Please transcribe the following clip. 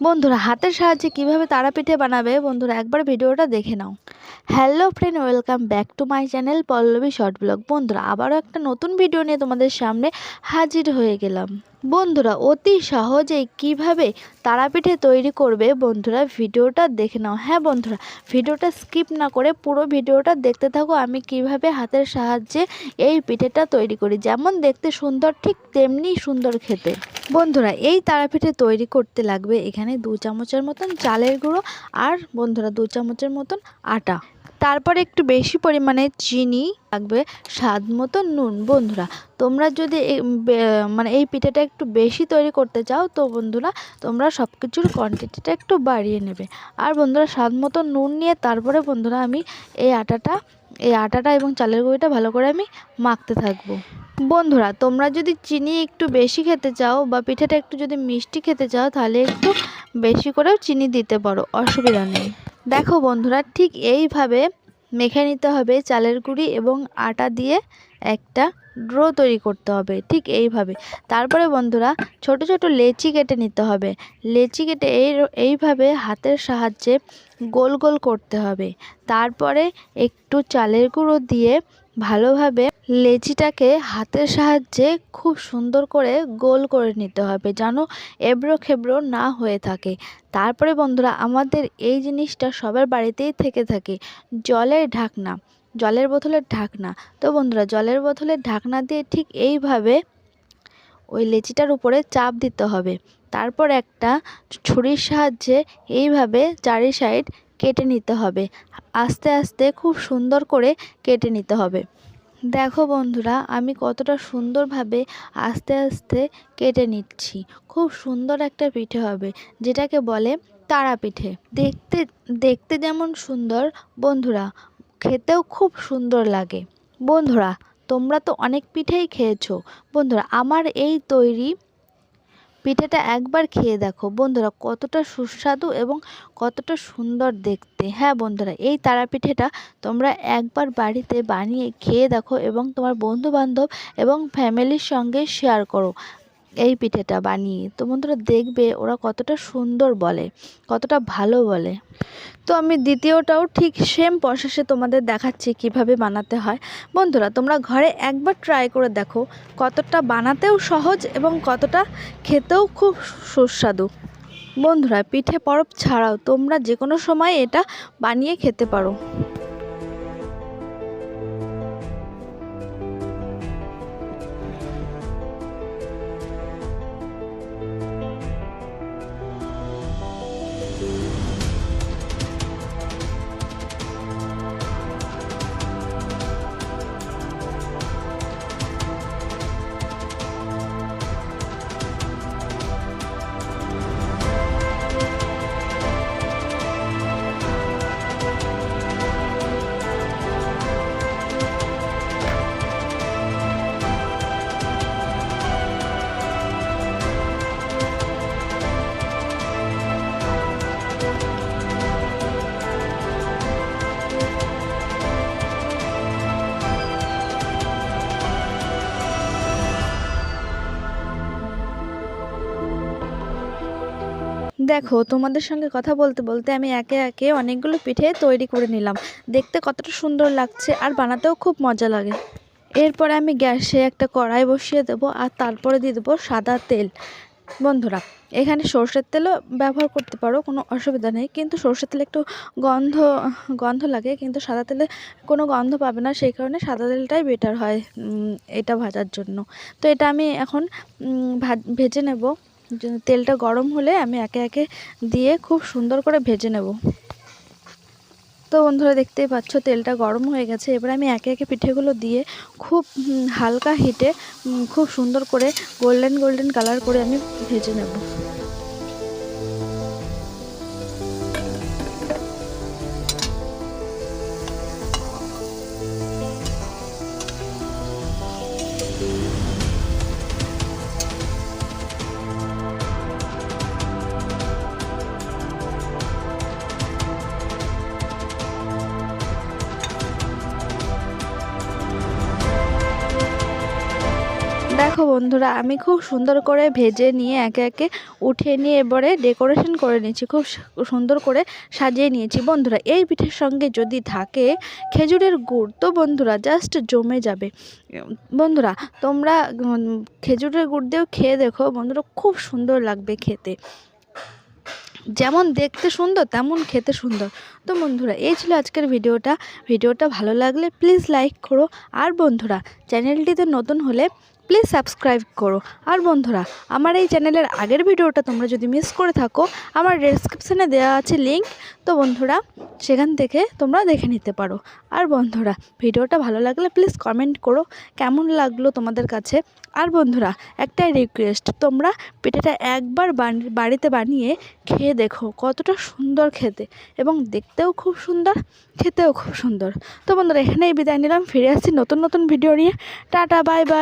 বন্ধুরা, হাতের সাহায্যে কীভাবে তারা পিঠে বানাবে? বন্ধুরা, একবার ভিডিওটা দেখে নাও। Hello friend welcome back to my channel Pallavi short blog বন্ধুরা, আবারও একটা নতুন ভিডিও নিয়ে তোমাদের সামনে হাজির হয়ে গেলাম। বন্ধুরা, অতি সহজেই কীভাবে তারাপিঠে তৈরি করবে বন্ধুরা, ভিডিওটা দেখে নাও। হ্যাঁ বন্ধুরা, ভিডিওটা স্কিপ না করে পুরো ভিডিওটা দেখতে থাকো, আমি কীভাবে হাতের সাহায্যে এই পিঠেটা তৈরি করি। যেমন দেখতে সুন্দর, ঠিক তেমনি সুন্দর খেতে। বন্ধুরা, এই তারাপিঠে তৈরি করতে লাগবে এখানে দু চামচের মতন চালের গুঁড়ো আর বন্ধুরা দু চামচের মতন আটা। তারপরে একটু বেশি পরিমাণে চিনি লাগবে, স্বাদ মতো নুন। বন্ধুরা, তোমরা যদি মানে এই পিঠেটা একটু বেশি তৈরি করতে চাও, তো বন্ধুরা, তোমরা সব কিছুর কোয়ান্টিটিটা একটু বাড়িয়ে নেবে। আর বন্ধুরা, স্বাদ মতো নুন নিয়ে তারপরে বন্ধুরা আমি এই আটাটা এই আটাটা এবং চালের গুঁড়িটা ভালো করে আমি মাখতে থাকব। বন্ধুরা, তোমরা যদি চিনি একটু বেশি খেতে চাও বা পিঠাটা একটু যদি মিষ্টি খেতে চাও, তাহলে একটু বেশি করেও চিনি দিতে পারো, অসুবিধা নেই। দেখো বন্ধুরা, ঠিক এইভাবে মেখে নিতে হবে চালের গুঁড়ি এবং আটা দিয়ে একটা ড্রো তৈরি করতে হবে, ঠিক এইভাবে। তারপরে বন্ধুরা, ছোট ছোট লেচি কেটে নিতে হবে। লেচি কেটে এই এইভাবে হাতের সাহায্যে গোল গোল করতে হবে। তারপরে একটু চালের গুঁড়ো দিয়ে ভালোভাবে লেচিটাকে হাতের সাহায্যে খুব সুন্দর করে গোল করে নিতে হবে যেন এবড়ো খেবড়ো না হয়ে থাকে। তারপরে বন্ধুরা, আমাদের এই জিনিসটা সবার বাড়িতেই থেকে থাকে, জলের ঢাকনা, জলের বোতলের ঢাকনা। তো বন্ধুরা, জলের বোতলের ঢাকনা দিয়ে ঠিক এইভাবে ওই লেচিটার উপরে চাপ দিতে হবে। তারপর একটা ছুরির সাহায্যে এইভাবে চারি সাইড কেটে নিতে হবে। আস্তে আস্তে খুব সুন্দর করে কেটে নিতে হবে। দেখো বন্ধুরা, আমি কতটা সুন্দরভাবে আস্তে আস্তে কেটে নিচ্ছি। খুব সুন্দর একটা পিঠে হবে, যেটাকে বলে তারা পিঠে। দেখতে দেখতে যেমন সুন্দর, বন্ধুরা, খেতেও খুব সুন্দর লাগে। বন্ধুরা, তোমরা তো অনেক পিঠেই খেয়েছো। বন্ধুরা, আমার এই তৈরি পিঠেটা একবার খেয়ে দেখো। বন্ধুরা, কতটা সুস্বাদু এবং কতটা সুন্দর দেখতে। হ্যাঁ বন্ধুরা, এই তারা পিঠেটা তোমরা একবার বাড়িতে বানিয়ে খেয়ে দেখো এবং তোমার বন্ধু বান্ধব এবং ফ্যামিলির সঙ্গে শেয়ার করো। এই পিঠেটা বানিয়ে, তো বন্ধুরা দেখবে ওরা কতটা সুন্দর বলে, কতটা ভালো বলে। তো আমি দ্বিতীয়টাও ঠিক সেম প্রসেসে তোমাদের দেখাচ্ছি কীভাবে বানাতে হয়। বন্ধুরা, তোমরা ঘরে একবার ট্রাই করে দেখো কতটা বানাতেও সহজ এবং কতটা খেতেও খুব সুস্বাদু। বন্ধুরা, পিঠে পরব ছাড়াও তোমরা যে কোনো সময় এটা বানিয়ে খেতে পারো। দেখো, তোমাদের সঙ্গে কথা বলতে বলতে আমি একে একে অনেকগুলো পিঠে তৈরি করে নিলাম। দেখতে কতটা সুন্দর লাগছে আর বানাতেও খুব মজা লাগে। এরপরে আমি গ্যাসে একটা কড়াই বসিয়ে দেবো আর তারপরে দিয়ে দেবো সাদা তেল। বন্ধুরা, এখানে সর্ষের তেলও ব্যবহার করতে পারো, কোনো অসুবিধা নেই। কিন্তু সর্ষের তেলে একটু গন্ধ গন্ধ লাগে, কিন্তু সাদা তেলে কোনো গন্ধ পাবে না। সেই কারণে সাদা তেলটাই বেটার হয় এটা ভাজার জন্য। তো এটা আমি এখন ভেজে নেব। তেলটা গরম হলে আমি একে একে দিয়ে খুব সুন্দর করে ভেজে নেব। তো বন্ধুরা দেখতেই পাচ্ছ, তেলটা গরম হয়ে গেছে। এবার আমি একে একে পিঠেগুলো দিয়ে খুব হালকা হিটে খুব সুন্দর করে গোল্ডেন গোল্ডেন কালার করে আমি ভেজে নেব। দেখো বন্ধুরা, আমি খুব সুন্দর করে ভেজে নিয়ে একে একে উঠিয়ে নিয়ে এবারে ডেকোরেশন করে নিয়েছি, খুব সুন্দর করে সাজিয়ে নিয়েছি। বন্ধুরা, এই পিঠের সঙ্গে যদি থাকে খেজুরের গুড়, তো বন্ধুরা জাস্ট জমে যাবে। বন্ধুরা, তোমরা খেজুরের গুড় দিয়েও খেয়ে দেখো, বন্ধুরা খুব সুন্দর লাগবে খেতে। যেমন দেখতে সুন্দর, তেমন খেতে সুন্দর। তো বন্ধুরা, এই ছিল আজকের ভিডিওটা। ভিডিওটা ভালো লাগলে প্লিজ লাইক করো। আর বন্ধুরা চ্যানেলটিতে নতুন হলে প্লিজ সাবস্ক্রাইব করো। আর বন্ধুরা, আমার এই চ্যানেলের আগের ভিডিওটা তোমরা যদি মিস করে থাকো, আমার ডেসক্রিপশানে দেওয়া আছে লিঙ্ক তো বন্ধুরা, সেখান থেকে তোমরা দেখে নিতে পারো। আর বন্ধুরা, ভিডিওটা ভালো লাগলে প্লিজ কমেন্ট করো, কেমন লাগল তোমাদের কাছে? আর বন্ধুরা, একটাই রিকোয়েস্ট তোমরা পিঠাটা একবার বাড়িতে বানিয়ে খেয়ে দেখো, কতটা সুন্দর খেতে। এবং দেখতেও খুব সুন্দর, খেতেও খুব সুন্দর। তো বন্ধুরা, এখানেই বিদায় নিলাম, ফিরে আসছি নতুন নতুন ভিডিও নিয়ে। Tata bye bye